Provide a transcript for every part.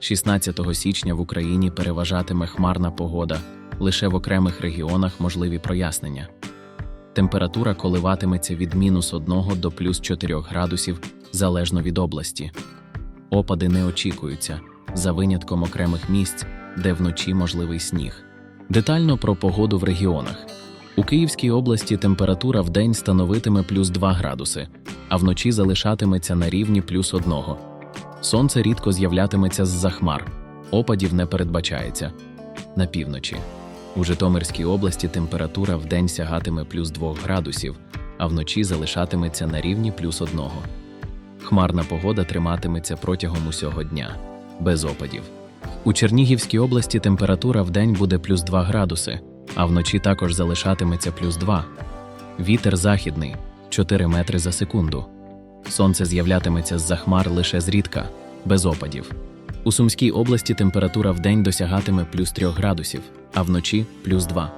16 січня в Україні переважатиме хмарна погода, лише в окремих регіонах можливі прояснення. Температура коливатиметься від мінус 1 до плюс 4 градусів залежно від області. Опади не очікуються, за винятком окремих місць, де вночі можливий сніг. Детально про погоду в регіонах. У Київській області температура в день становитиме плюс 2 градуси, а вночі залишатиметься на рівні плюс 1. Сонце рідко з'являтиметься з-за хмар, опадів не передбачається. На півночі. У Житомирській області температура в день сягатиме плюс 2 градусів, а вночі залишатиметься на рівні плюс 1. Хмарна погода триматиметься протягом усього дня, без опадів. У Чернігівській області температура в день буде плюс 2 градуси, а вночі також залишатиметься плюс 2. Вітер західний 4 метри за секунду. Сонце з'являтиметься з-за хмар лише зрідка, без опадів. У Сумській області температура в день досягатиме плюс 3 градусів, а вночі плюс 2.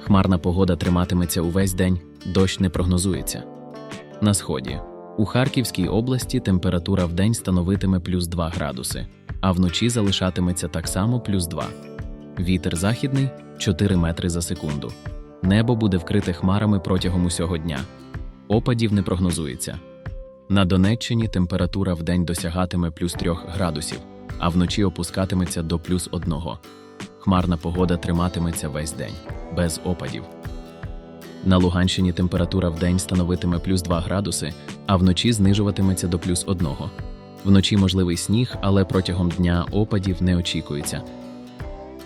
Хмарна погода триматиметься увесь день, дощ не прогнозується. На сході. У Харківській області температура в день становитиме плюс 2 градуси, а вночі залишатиметься так само плюс 2. Вітер західний 4 метри за секунду. Небо буде вкрите хмарами протягом усього дня. Опадів не прогнозується. На Донеччині температура в день досягатиме плюс 3 градусів, а вночі опускатиметься до плюс 1. Хмарна погода триматиметься весь день, без опадів. На Луганщині температура в день становитиме плюс 2 градуси, а вночі знижуватиметься до плюс 1. Вночі можливий сніг, але протягом дня опадів не очікується.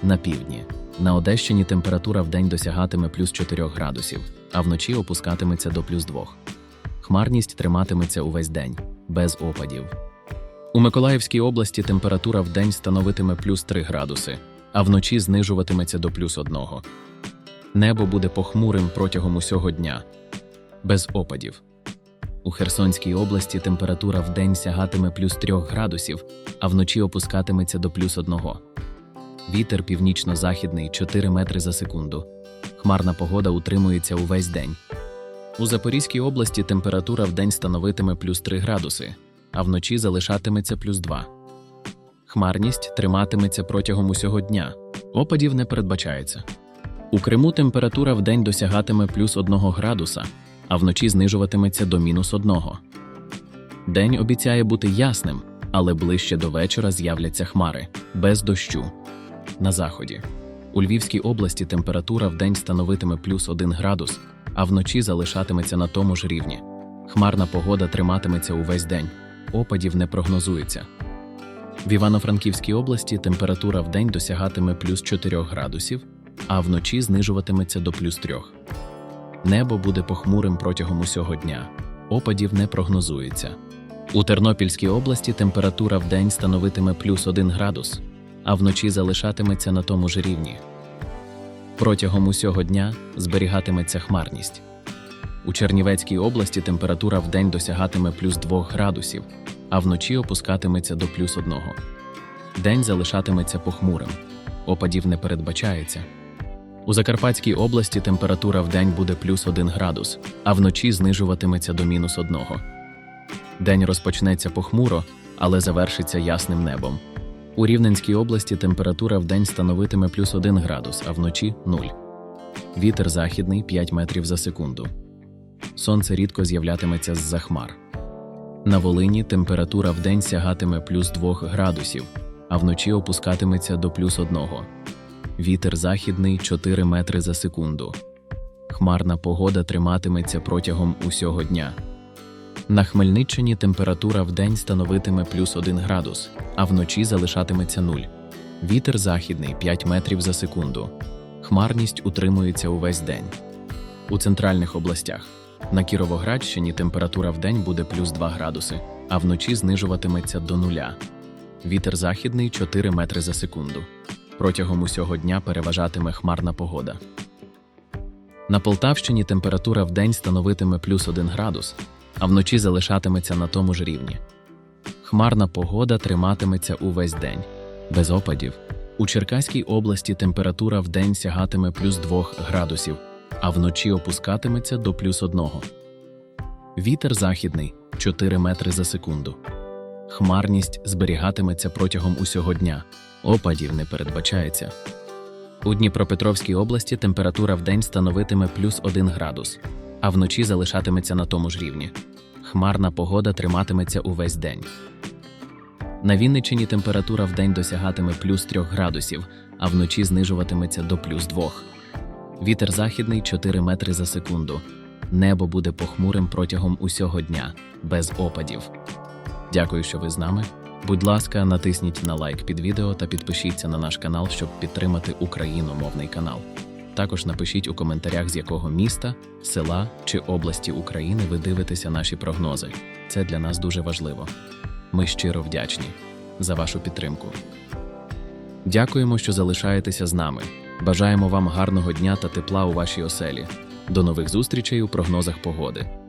На півдні. На Одещині температура в день досягатиме плюс 4 градусів, а вночі опускатиметься до плюс 2. Хмарність триматиметься увесь день, без опадів. У Миколаївській області температура в день становитиме плюс 3 градуси, а вночі знижуватиметься до плюс 1. Небо буде похмурим протягом усього дня, без опадів. У Херсонській області температура в день сягатиме плюс 3 градусів, а вночі опускатиметься до плюс 1. Вітер північно-західний 4 метри за секунду. Хмарна погода утримується увесь день. У Запорізькій області температура в день становитиме плюс 3 градуси, а вночі залишатиметься плюс 2. Хмарність триматиметься протягом усього дня. Опадів не передбачається. У Криму температура в день досягатиме плюс 1 градуса, а вночі знижуватиметься до мінус 1. День обіцяє бути ясним, але ближче до вечора з'являться хмари без дощу. На заході. У Львівській області температура в день становитиме плюс 1 градус, а вночі залишатиметься на тому ж рівні. Хмарна погода триматиметься увесь день, опадів не прогнозується. В Івано-Франківській області температура в день досягатиме плюс 4 градусів, а вночі знижуватиметься до плюс 3. Небо буде похмурим протягом усього дня, опадів не прогнозується. У Тернопільській області температура в день становитиме плюс 1 градус, а вночі залишатиметься на тому ж рівні. Протягом усього дня зберігатиметься хмарність. У Чернівецькій області температура в день досягатиме плюс 2 градусів, а вночі опускатиметься до плюс 1. День залишатиметься похмурим, опадів не передбачається. У Закарпатській області температура в день буде плюс 1 градус, а вночі знижуватиметься до мінус 1. День розпочнеться похмуро, але завершиться ясним небом. У Рівненській області температура в день становитиме плюс 1 градус, а вночі 0. Вітер західний 5 метрів за секунду. Сонце рідко з'являтиметься з-за хмар. На Волині температура в день сягатиме плюс 2 градусів, а вночі опускатиметься до плюс 1. Вітер західний 4 метри за секунду. Хмарна погода триматиметься протягом усього дня. На Хмельниччині температура в день становитиме плюс 1 градус, а вночі залишатиметься 0. Вітер західний 5 метрів за секунду. Хмарність утримується увесь день. У центральних областях на Кіровоградщині температура в день буде плюс 2 градуси, а вночі знижуватиметься до нуля. Вітер західний 4 метри за секунду. Протягом усього дня переважатиме хмарна погода. На Полтавщині температура в день становитиме плюс 1 градус, а вночі залишатиметься на тому ж рівні. Хмарна погода триматиметься увесь день, без опадів. У Черкаській області температура в день сягатиме плюс 2 градусів, а вночі опускатиметься до плюс 1. Вітер західний 4 метри за секунду. Хмарність зберігатиметься протягом усього дня. Опадів не передбачається. У Дніпропетровській області температура вдень становитиме плюс 1 градус, а вночі залишатиметься на тому ж рівні. Хмарна погода триматиметься увесь день. На Вінниччині температура вдень досягатиме плюс 3 градусів, а вночі знижуватиметься до плюс 2. Вітер західний 4 метри за секунду. Небо буде похмурим протягом усього дня, без опадів. Дякую, що ви з нами. Будь ласка, натисніть на лайк під відео та підпишіться на наш канал, щоб підтримати україномовний канал. Також напишіть у коментарях, з якого міста, села чи області України ви дивитеся наші прогнози. Це для нас дуже важливо. Ми щиро вдячні за вашу підтримку. Дякуємо, що залишаєтеся з нами. Бажаємо вам гарного дня та тепла у вашій оселі. До нових зустрічей у прогнозах погоди.